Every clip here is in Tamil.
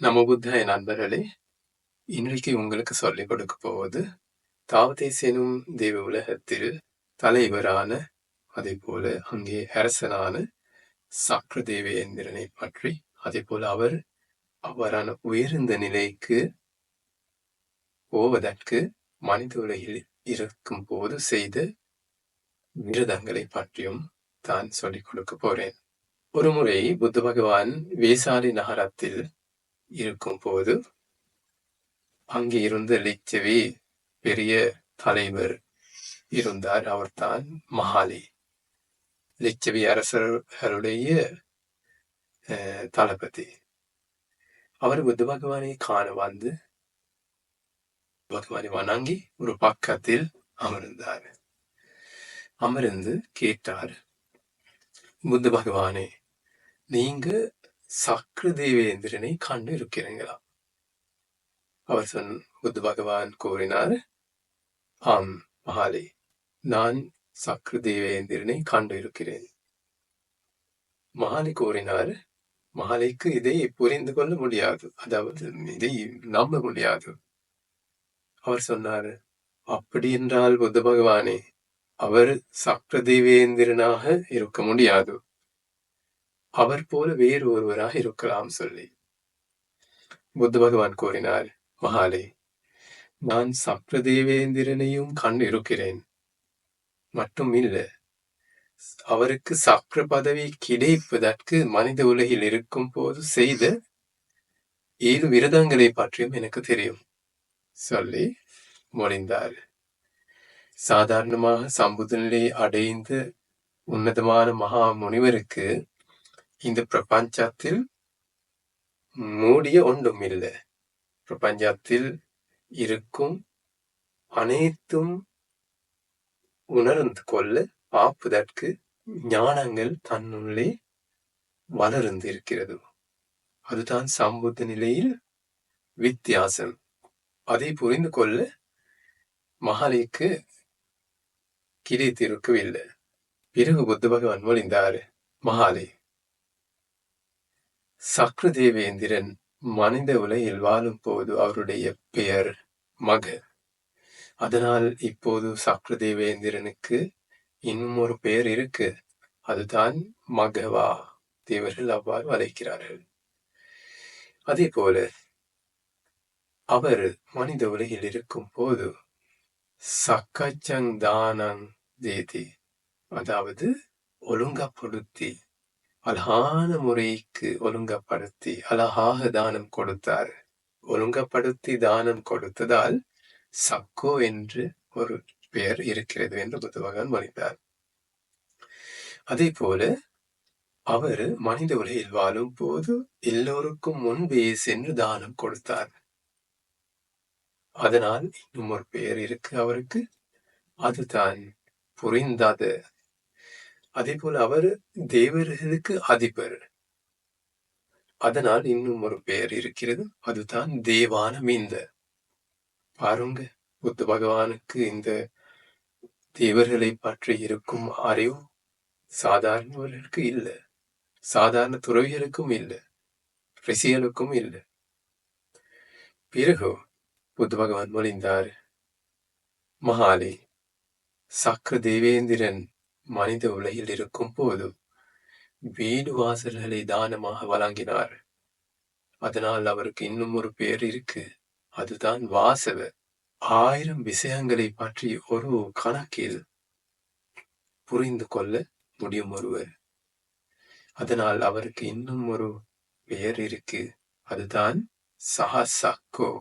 நம்ம புத்தாய நண்பர்களே இன்றைக்கு உங்களுக்கு சொல்லிக் கொடுக்க போவது தாவதேஸ் எனும் தெய்வ உலகத்தில் தலைவரான அதே போல அங்கே அரசனான சாக்ர தேவேந்திரனை பற்றி அதே போல அவர் அவரான உயர்ந்த நிலைக்கு போவதற்கு மனித உலகில் இருக்கும் போது செய்த விரதங்களை பற்றியும் தான் சொல்லிக் கொடுக்க போறேன். ஒரு முறை புத்த பகவான் வேசாலி நகரத்தில் இருக்கும் போது அங்கே இருந்த லிச்சவி பெரிய தலைவர் இருந்தார். அவர்தான் மகாலி. லிச்சவி அரசர்களுடைய அஹ், தளபதி. அவர் புத்த பகவானை காண வந்து பகவானை வணங்கி ஒரு பக்கத்தில் அமர்ந்தார். அமர்ந்து கேட்டார் புத்த பகவானே நீங்க சக்ரு தேவேந்திரனை கண்டு இருக்கிறீங்களா அவர் சொன் புத்த பகவான் கூறினார் ஆம் மகாலே நான் சக்ரு தேவேந்திரனை கண்டு இருக்கிறேன். மகாலி கூறினார் மகாலிக்கு இதை புரிந்து கொள்ள முடியாது அதாவது இதை நம்ப முடியாது. அவர் சொன்னார் அப்படி என்றால் புத்த பகவானே அவர் சக்ர தேவேந்திரனாக இருக்க முடியாது. அவர் போல வேறு ஒருவராக இருக்கலாம் சொல்லி. புத்த பகவான் கூறினார் மகாலே நான் சப்ரதேவேந்திரனையும் கண் இருக்கிறேன் மட்டும் இல்லை அவருக்கு சப்ர பதவி கிடைப்பதற்கு மனித உலகில் இருக்கும் போது செய்த ஏழு விரதங்களை பற்றியும் எனக்கு தெரியும் சொல்லி மொழிந்தார். சாதாரணமாக சம்புத நிலையை அடைந்த உன்னதமான மகா முனிவருக்கு இந்த பிரபஞ்சத்தில் மூடிய ஒன்றும் இல்லை. பிரபஞ்சத்தில் இருக்கும் அனைத்தும் உணர்ந்து கொள்ள பார்ப்பதற்கு ஞானங்கள் தன்னுள்ளே வளர்ந்து இருக்கிறது அதுதான் சம்புத்த நிலையில் வித்தியாசம். அதை புரிந்து கொள்ள மகாலிக்கு கிடைத்திருக்கவில்லை பிறகு புத்த பகவான் மொழிந்தார் மகாலி சக்ருதேவேந்திரன் மனித உலகில் வாழும் போது அவருடைய பெயர் மக. அதனால் இப்போது சக்ர தேவேந்திரனுக்கு இன்னும் ஒரு பெயர் இருக்கு. அதுதான் மகவா. தேவர்கள் அவ்வாறு அழைக்கிறார்கள். அதே போல அவர் மனித உலகில் இருக்கும் போது சக்கச்சங் தானங் தேதி அதாவது ஒழுங்கப்படுத்தி அழகான முறைக்கு ஒழுங்கப்படுத்தி அழகாக தானம் கொடுத்தார். ஒழுங்கப்படுத்தி தானம் கொடுத்ததால் சக்கோ என்று ஒரு பெயர் இருக்கிறது என்று புத்த பகவான் மொழிந்தார். அதே போல அவர் மனித உலகில் வாழும் போது எல்லோருக்கும் முன்பே சென்று தானம் கொடுத்தார். அதனால் இன்னும் ஒரு பெயர் இருக்கு அவருக்கு. அதுதான் புரிந்தாத அதே போல அவர் தேவர்களுக்கு அதிபர். அதனால் இன்னும் ஒரு பெயர் இருக்கிறது. அதுதான் தேவான மீந்த பாருங்க புத்த பகவானுக்கு இந்த தேவர்களை பற்றி இருக்கும் அறிவு சாதாரணவர்களுக்கு இல்லை. சாதாரண துறவிகளுக்கும் இல்லை. ரிஷிகளுக்கும் இல்லை. பிறகு புத்த பகவான் மொழிந்தார் மகாலி சக்கர தேவேந்திரன் மனித உலகில் இருக்கும் போது வீடு வாசல்களை தானமாக வழங்கினார். அதனால் அவருக்கு இன்னும் ஒரு பேர் இருக்கு. அதுதான் வாசவர் ஆயிரம் விஷயங்களை பற்றி ஒரு கணக்கில் புரிந்து கொள்ள முடியும் ஒருவர். அதனால் அவருக்கு இன்னும் ஒரு பெயர் இருக்கு. அதுதான் சஹசக்கோ.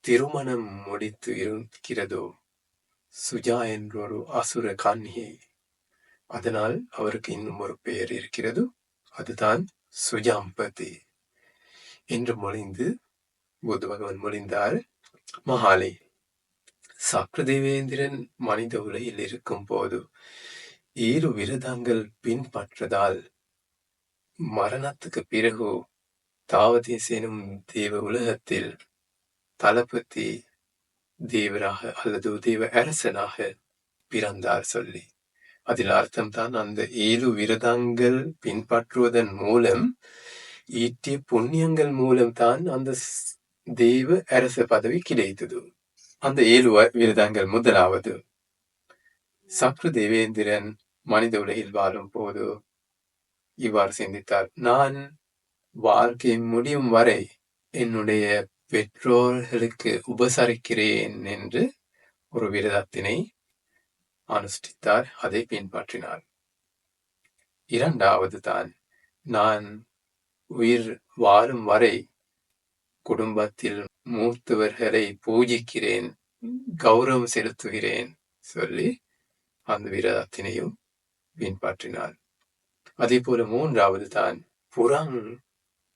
திருமணம் முடித்து இருக்கிறதோ? சுஜா என்ற ஒரு அசுர கன்னியை. அதனால் அவருக்கு இன்னும் ஒரு பெயர் இருக்கிறது. அதுதான் சுஜாம்பதி. என்று மொழிந்து புத்த பகவான் மொழிந்தார் மகாலை சக்ரதேவேந்திரன் மனித உலகில் இருக்கும் போது ஏழு விரதங்கள் பின்பற்றதால் மரணத்துக்கு பிறகு தாவதேசேனும் தேவ உலகத்தில் தளபதி தேவராக அல்லது தேவ அரசனாக பிறந்தார் சொல்லி. அதில் அர்த்தம் தான் அந்த ஏழு விரதங்கள் பின்பற்றுவதன் மூலம் ஈட்டிய புண்ணியங்கள் மூலம் தான் அந்த தெய்வ தேவ அரச பதவி கிடைத்தது. அந்த ஏழு வ- விரதங்கள் முதலாவது. சக்ரு தேவேந்திரன் மனித உலகில் வாழும் போது இவ்வாறு சிந்தித்தார் நான் வாழ்க்கை முடியும் வரை என்னுடைய பெற்றோர்களுக்கு உபசரிக்கிறேன் என்று ஒரு விரதத்தினை அனுஷ்டித்தார் அதை பின்பற்றினார். இரண்டாவது தான் நான் உயிர் வாழும் வரை குடும்பத்தில் மூத்தவர்களை பூஜிக்கிறேன் கௌரவம் செலுத்துகிறேன் சொல்லி அந்த விரதத்தினையும் பின்பற்றினார். அதே போல மூன்றாவது தான் புறம்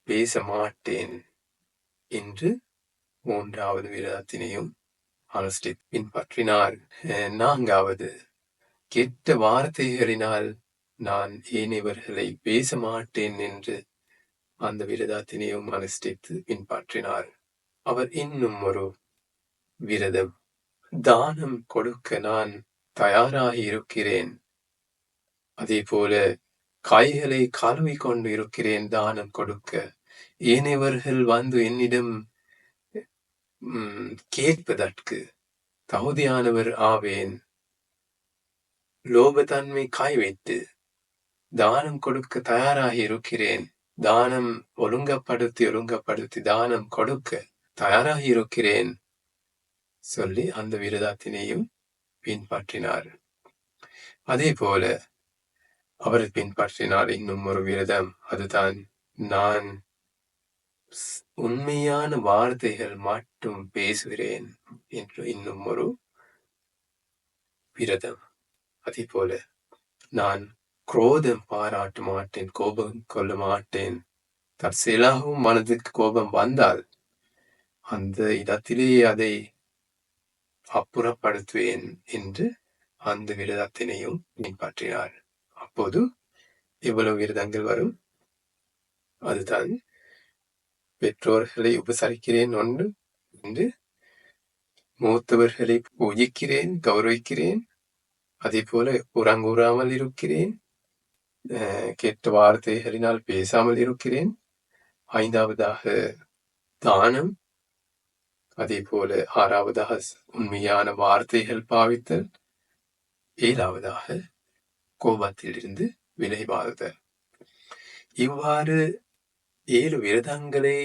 பேச மாட்டேன் என்று மூன்றாவது விரதத்தினையும் அனுஷ்டி பின்பற்றினார் அஹ் நான்காவது கெட்ட வார்த்தைகளினால் நான் ஏனையவர்களை பேச மாட்டேன் என்று அந்த விரதத்தினையும் அனுஷ்டித்து பின்பற்றினார் அவர் இன்னும் ஒரு விரதம் தானம் கொடுக்க நான் தயாராகி இருக்கிறேன். அதே போல காய்களை கழுவி கொண்டு இருக்கிறேன் தானம் கொடுக்க. ஏனையவர்கள் வந்து என்னிடம் கேட்பதற்கு தகுதியானவர் ஆவேன். லோபத்தன்மை காய் வைத்து தானம் கொடுக்க தயாராகி இருக்கிறேன். தானம் ஒழுங்கப்படுத்தி ஒழுங்கப்படுத்தி தானம் கொடுக்க தயாராகி இருக்கிறேன். சொல்லி அந்த விரதத்தினையும் பின்பற்றினார். அதே போல அவர் பின்பற்றினார் இன்னும் ஒரு விரதம். அதுதான் நான் உண்மையான வார்த்தைகள் மட்டும் பேசுகிறேன் என்று இன்னும் ஒரு விரதம். அதே போல நான் குரோதம் பாராட்ட மாட்டேன் கோபம் கொள்ள மாட்டேன். தற்செயலாகவும் மனதுக்கு கோபம் வந்தால் அந்த இடத்திலேயே அதை அப்புறப்படுத்துவேன் என்று அந்த விரதத்தினையும் பின்பற்றினார். அப்போது எவ்வளவு விரதங்கள் வரும்? அதுதான் பெற்றோர்களை உபசரிக்கிறேன் ஒன்று என்று மூத்தவர்களை பூஜிக்கிறேன் கௌரவிக்கிறேன். அதே போல உறங்கூறாமல் இருக்கிறேன். கெட்ட வார்த்தைகளினால் பேசாமல் இருக்கிறேன். ஐந்தாவதாக தானம். அதே போல ஆறாவதாக உண்மையான வார்த்தைகள் பாவித்தல். ஏழாவதாக கோபத்திலிருந்து விளைவாகுதல் இவ்வாறு ஏழு விரதங்களை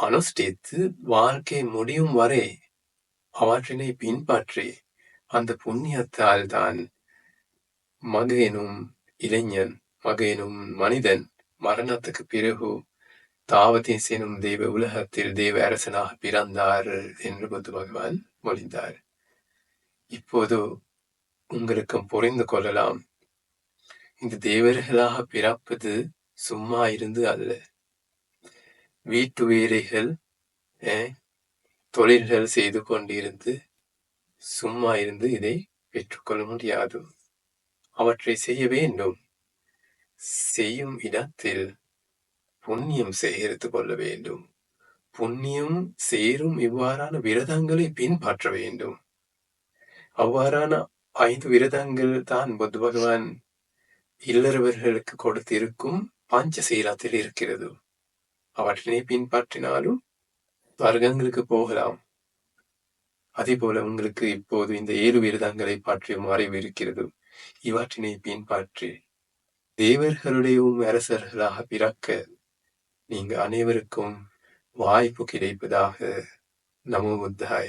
அனுஷ்டித்து வாழ்க்கை முடியும் வரை அவற்றினை பின்பற்றி. அந்த புண்ணியத்தால் தான் மகனும் இளைஞன் மகனும் மனிதன் மரணத்துக்கு பிறகு தாவதீஸ் எனும் தெய்வ உலகத்தில் தெய்வ அரசனாக பிறந்தார் என்று புத்த பகவான் மொழிந்தார். இப்போது உங்களுக்கும் புரிந்து கொள்ளலாம். இந்த தேவர்களாக பிறப்பது சும்மா இருந்து அல்ல. வீட்டு வேலைகள் அஹ், தொழில்கள் செய்து கொண்டிருந்து சும்மா இருந்து இதை பெற்றுக்கொள்ள முடியாது. அவற்றை செய்ய வேண்டும். செய்யும் இடத்தில் புண்ணியம் சேகரித்துக் கொள்ள வேண்டும். புண்ணியம் சேரும் இவ்வாறான விரதங்களை பின்பற்ற வேண்டும். அவ்வாறான ஐந்து விரதங்கள் தான் புத்த பகவான் இல்லறவர்களுக்கு கொடுத்திருக்கும் பஞ்சசீலத்தில் இருக்கிறது. அவற்றினை பின்பற்றினாலும் வர்க்கங்களுக்கு போகலாம். அதே போல உங்களுக்கு இப்போது இந்த ஏழு விரதங்களை பற்றியும் அறிவு இருக்கிறது. இவற்றினை பின்பற்றி தேவர்களுடையும் அரசர்களாக பிறக்க நீங்க அனைவருக்கும் வாய்ப்பு கிடைப்பதாக நமோ புத்தாய.